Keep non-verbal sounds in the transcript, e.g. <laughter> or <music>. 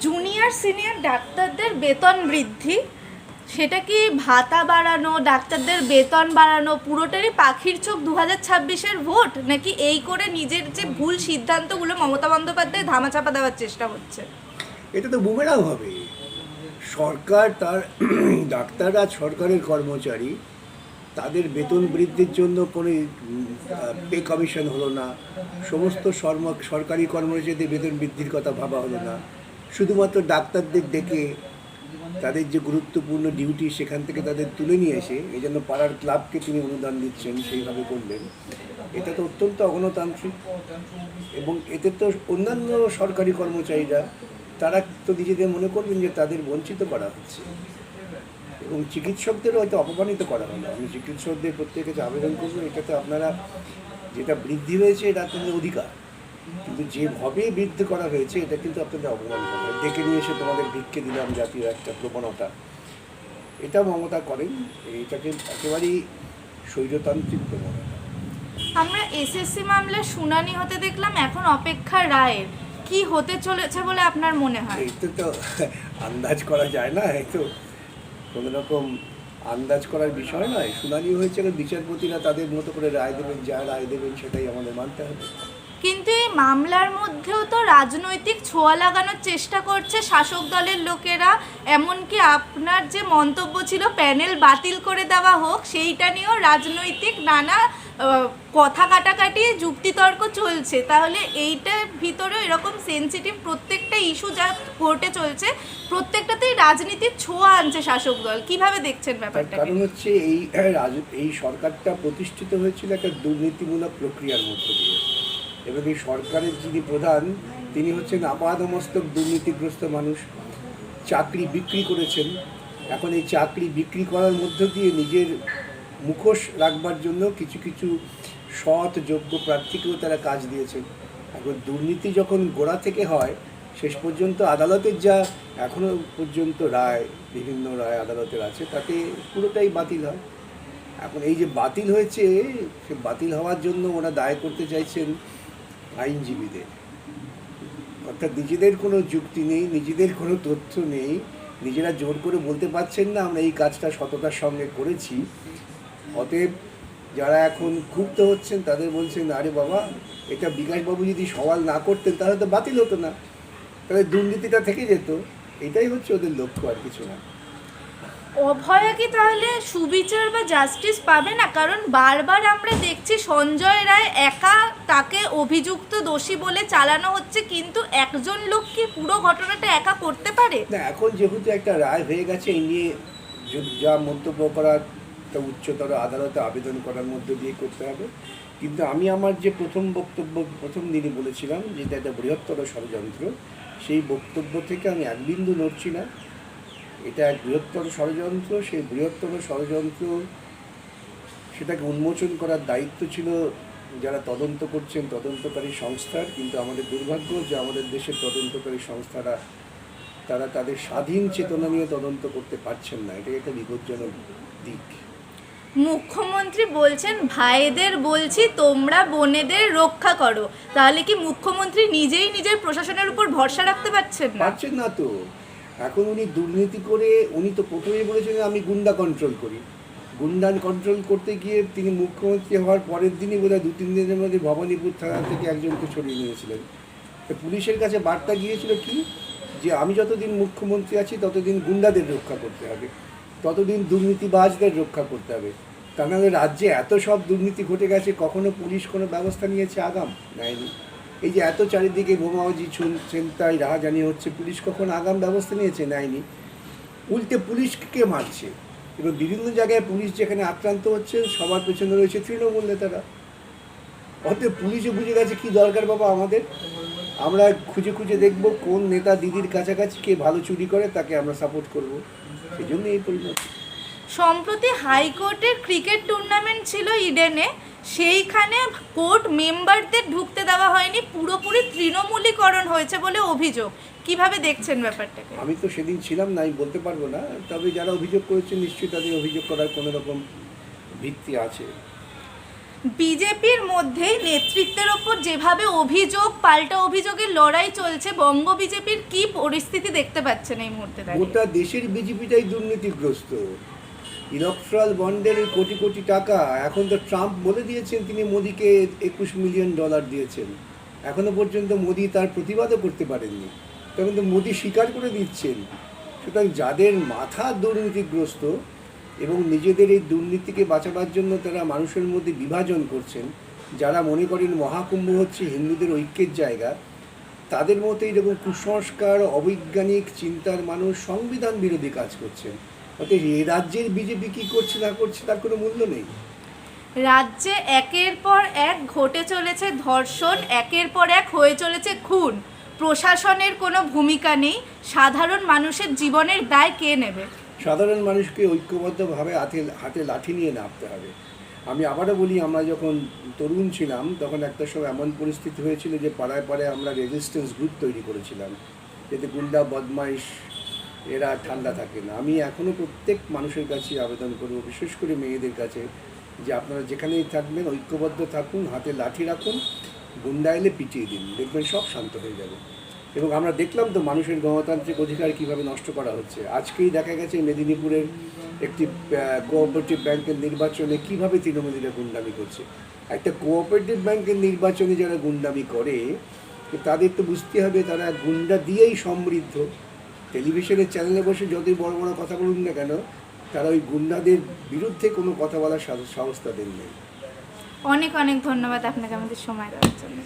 Junior senior ডাক্তারদের বেতন বৃদ্ধি। সেটা কি ভাতা বাড়ানো, ডাক্তারদের বেতন বাড়ানো, পুরোটারই পাখির চোখ দু হাজার ছাব্বিশের ভোট? নাকি এই করে নিজের যে ভুল সিদ্ধান্তগুলো মমতা বন্দ্যোপাধ্যায় ধামাচাপা দেওয়ার চেষ্টা হচ্ছে? এটা তো বুমেরাও হবে। সরকার তার <clears throat> ডাক্তাররা সরকারের কর্মচারী, তাদের বেতন বৃদ্ধির জন্য কোনো পে কমিশন হলো না। সমস্ত সরকারি কর্মচারীদের বেতন বৃদ্ধির কথা ভাবা হলো না। শুধুমাত্র ডাক্তারদের ডেকে তাদের যে গুরুত্বপূর্ণ ডিউটি সেখান থেকে তাদের তুলে নিয়ে এসে, এই জন্য পাড়ার ক্লাবকে তিনি অনুদান দিচ্ছেন, সেইভাবে করলেন। এটা তো অত্যন্ত অগণতান্ত্রিক এবং এতে তো অন্যান্য সরকারি কর্মচারীরা, তারা তো নিজেদের মনে করবেন যে তাদের বঞ্চিত করা হচ্ছে। এবং চিকিৎসকদেরও হয়তো অপমানিত করা হলো। আমি চিকিৎসকদের প্রত্যেকের আবেদন করব, এটাতে আপনারা যেটা বৃদ্ধি হয়েছে, এটা আপনাদের অধিকার। কিন্তু যেভাবে বৃদ্ধি করা হয়েছে এটা কিন্তু আপনাদের অপমান করা ডেকে নিয়ে এসে তোমাদের ভিক্ষে দিলাম জাতীয় একটা প্রবণতা। এটা মমতা করেন এটাকে একেবারেই স্বৈরতান্ত্রিক প্রবণতা। আমরা এসএসসি মামলার শুনানি হতে দেখলাম এখন অপেক্ষা রায়ের। কি হতে চলেছে বলে আপনার মনে হয়? এইটা তো আন্দাজ করা যায় না এই তো কোনো রকম আন্দাজ করার বিষয় নয়। শুনানি হয়েছে বিচারপতিরা তাদের মতো করে রায় দেবেন যা রায় দেবেন সেটাই আমাদের মানতে হবে। কিন্তু এই মামলার মধ্যেও তো রাজনৈতিক ছোঁয়া লাগানোর চেষ্টা করছে শাসক দলের লোকেরা। এমনকি আপনার যে মন্তব্য ছিল প্যানেল বাতিল করে দেওয়া হোক সেইটা নিয়েও রাজনৈতিক নানা কথা কাটাকাটি যুক্তিতর্ক চলছে। তাহলে এইটার ভিতরে এরকম সেন্সিটিভ প্রত্যেকটা ইস্যু যা কোর্টে চলছে প্রত্যেকটাতেই রাজনীতির ছোঁয়া আনছে শাসক দল। কীভাবে দেখছেন ব্যাপারটা কারণ হচ্ছে এই এই সরকারটা প্রতিষ্ঠিত হয়েছিল একটা দুর্নীতিমূলক প্রক্রিয়ার মধ্যে দিয়ে। এবং এই সরকারের যিনি প্রধান, তিনি হচ্ছেন আপাদমস্তক দুর্নীতিগ্রস্ত মানুষ। চাকরি বিক্রি করেছেন। এখন এই চাকরি বিক্রি করার মধ্য দিয়ে নিজের মুখোশ রাখবার জন্য কিছু কিছু সৎ, যোগ্য প্রার্থীকেও তারা কাজ দিয়েছেন। এখন দুর্নীতি যখন গোড়া থেকে হয়, শেষ পর্যন্ত আদালতের যা এখনও পর্যন্ত রায়, বিভিন্ন রায় আদালতের আছে, তাতে পুরোটাই বাতিল হয়। এখন এই যে বাতিল হয়েছে, সে বাতিল হওয়ার জন্য ওরা দায় করতে চাইছেন আইনজীবীদের। অর্থাৎ নিজেদের কোনো যুক্তি নেই, নিজেদের কোনো তথ্য নেই, নিজেরা জোর করে বলতে পারছেন না, আমরা এই কাজটা সততার সঙ্গে করেছি। অতএব যারা এখন ক্ষুব্ধ হচ্ছেন, তাদের বলছেন, আরে বাবা, এটা বিকাশবাবু যদি সওয়াল না করতেন, তাহলে তো বাতিল হতো না। তাহলে দুর্নীতিটা থেকে যেত। এটাই হচ্ছে ওদের লক্ষ্য আর কিছু না। অভয়া কি তাহলে সুবিচার বা জাস্টিস পাবে না? কারণ বারবার আমরা দেখছি সঞ্জয় রায় একা তাকে অভিযুক্ত দোষী বলে চালানো হচ্ছে, কিন্তু একজন লোক কি পুরো ঘটনাটা একা করতে পারে? না, এখন যেহেতু একটা রায় হয়ে গেছে, এই নিয়ে যা মন্তব্য করার একটা উচ্চতর আদালতে আবেদন করার মধ্য দিয়ে করতে হবে। কিন্তু আমি আমার যে প্রথম বক্তব্য, প্রথম দিনই বলেছিলাম যেটা একটা বৃহত্তর ষড়যন্ত্র। সেই বক্তব্য থেকে আমি এক বিন্দু নড়ছি না। এটা এক বৃহত্তর ষড়যন্ত্র সেই বৃহত্তর ষড়যন্ত্র সেটাকে উন্মোচন করার দায়িত্ব ছিল যারা তদন্ত করছেন তদন্তকারী সংস্থার। কিন্তু আমাদের দুর্ভাগ্য যে আমাদের দেশের তদন্তকারী সংস্থারা তারা তাদের স্বাধীন চেতনা নিয়ে তদন্ত করতে পারছেন না। এটা একটা বিপজ্জনক দিক। মুখ্যমন্ত্রী বলছেন ভাইদের বলছি তোমরা বোনেদের রক্ষা করো। তাহলে কি মুখ্যমন্ত্রী নিজেই নিজের প্রশাসনের উপর ভরসা রাখতে পারছেন না? পারছেন না তো। এখন উনি দুর্নীতি করে, উনি তো প্রথমেই বলেছেন আমি গুন্ডা কন্ট্রোল করি। গুন্ডা কন্ট্রোল করতে গিয়ে তিনি মুখ্যমন্ত্রী হওয়ার পরের দিনই বোধহয় দু তিন দিনের মধ্যে ভবানীপুর থানা থেকে একজনকে সরিয়ে নিয়েছিলেন। পুলিশের কাছে বার্তা গিয়েছিল কি? যে আমি যতদিন মুখ্যমন্ত্রী আছি, ততদিন গুন্ডাদের রক্ষা করতে হবে। ততদিন দুর্নীতিবাজদের রক্ষা করতে হবে। তা নাহলে রাজ্যে এত সব দুর্নীতি ঘটে গেছে, কখনো পুলিশ কোনো ব্যবস্থা নিয়েছে আগাম? নেয়নি। এই যে এত চারিদিকে বোমাবাজি ছুন ছিনতাই রাহাজানি হচ্ছে, পুলিশ কখন আগাম ব্যবস্থা নিয়েছে? নেয়নি। উল্টে পুলিশকে মারছে। এবার বিভিন্ন জায়গায় পুলিশ যেখানে আক্রান্ত হচ্ছে, সবার পেছনে রয়েছে তৃণমূল নেতারা। অতএব পুলিশে বুঝে গেছে কি দরকার বাবা আমাদের? আমরা খুঁজে খুঁজে দেখব কোন নেতা দিদির কাছাকাছি কে ভালো চুরি করে, তাকে আমরা সাপোর্ট করব। সেই জন্য এই পরিণতি। সম্প্রতি হাইকোর্টের ক্রিকেট টুর্নামেন্ট ছিল ইডেনে। সেইখানে কোর্ট মেম্বারদের ঢুকতে দেওয়া হয়নি পুরোপুরি তৃণমূলীকরণ হয়েছে বলে অভিযোগ। কীভাবে দেখছেন ব্যাপারটাকে? আমি তো সেদিন ছিলাম না আমি বলতে পারব না। তবে যারা অভিযোগ করেছে নিশ্চয়ই তাদের অভিযোগ করার কোনো রকম ভিত্তি আছে। বিজেপির মধ্যেই নেতৃত্বের ওপর যেভাবে অভিযোগ পাল্টা অভিযোগের লড়াই চলছে বঙ্গ বিজেপির কি পরিস্থিতি দেখতে পাচ্ছেন এই মুহূর্তে? গোটা দেশের বিজেপিটাই দুর্নীতিগ্রস্ত। ইলেকট্রাল বন্ডের এই কোটি কোটি টাকা, এখন তো ট্রাম্প বলে দিয়েছেন তিনি মোদিকে একুশ মিলিয়ন ডলার দিয়েছেন। এখনও পর্যন্ত মোদি তার প্রতিবাদও করতে পারেননি। তখন তো মোদি স্বীকার করে দিচ্ছেন, সুতরাং যাদের মাথা দুর্নীতিগ্রস্ত এবং নিজেদের এই দুর্নীতিকে বাঁচাবার জন্য তারা মানুষের মধ্যে বিভাজন করছেন, যারা মনে করেন মহাকুম্ভ হচ্ছে হিন্দুদের ঐক্যের জায়গা, তাদের মতো এরকম কুসংস্কার, অবৈজ্ঞানিক চিন্তার মানুষ সংবিধান বিরোধী কাজ করছেন। অতএব এ রাজ্যের বিজেপি কি করছে না করছে তার কোনো মূল্য নেই। রাজ্যে একের পর এক ঘটে চলেছে ধর্ষণ একের পর এক হয়ে চলেছে খুন। প্রশাসনের কোনো ভূমিকা নেই। সাধারণ মানুষের জীবনের দায় কে নেবে? সাধারণ মানুষকে ঐক্যবদ্ধভাবে হাতে হাতে লাঠি নিয়ে নামতে হবে। আমি আবারও বলি আমরা যখন তরুণ ছিলাম তখন একটা সময় এমন পরিস্থিতি হয়েছিল যে পাড়ায় পাড়ায় আমরা রেজিস্ট্যান্স গ্রুপ তৈরি করেছিলাম। যাতে গুন্ডা বদমাইশ এরা ঠান্ডা থাকে না। আমি এখনও প্রত্যেক মানুষের কাছে আবেদন করব, বিশেষ করে মেয়েদের কাছে, যে আপনারা যেখানেই থাকবেন, ঐক্যবদ্ধ থাকুন, হাতে লাঠি রাখুন গুন্ডা এলে পিটিয়ে দিন, দেখবেন সব শান্ত হয়ে যাবে। এবং আমরা দেখলাম তো মানুষের গণতান্ত্রিক অধিকার কীভাবে নষ্ট করা হচ্ছে। আজকেই দেখা গেছে মেদিনীপুরের একটি কোঅপারেটিভ ব্যাংকের নির্বাচনে কীভাবে তৃণমূলীরা গুন্ডামি করছে। একটা কোঅপারেটিভ ব্যাংকের নির্বাচনে যারা গুন্ডামি করে, তাদের তো বুঝতে হবে তারা গুন্ডা দিয়েই সমৃদ্ধ। টেলিভিশনের চ্যানেলে বসে যতই বড় বড় কথা বলুন না কেন, তারা ওই গুন্ডাদের বিরুদ্ধে কোনো কথা বলার সাহস তাদের নেই অনেক অনেক ধন্যবাদ আপনাকে আমাদের সময় দেওয়ার জন্য।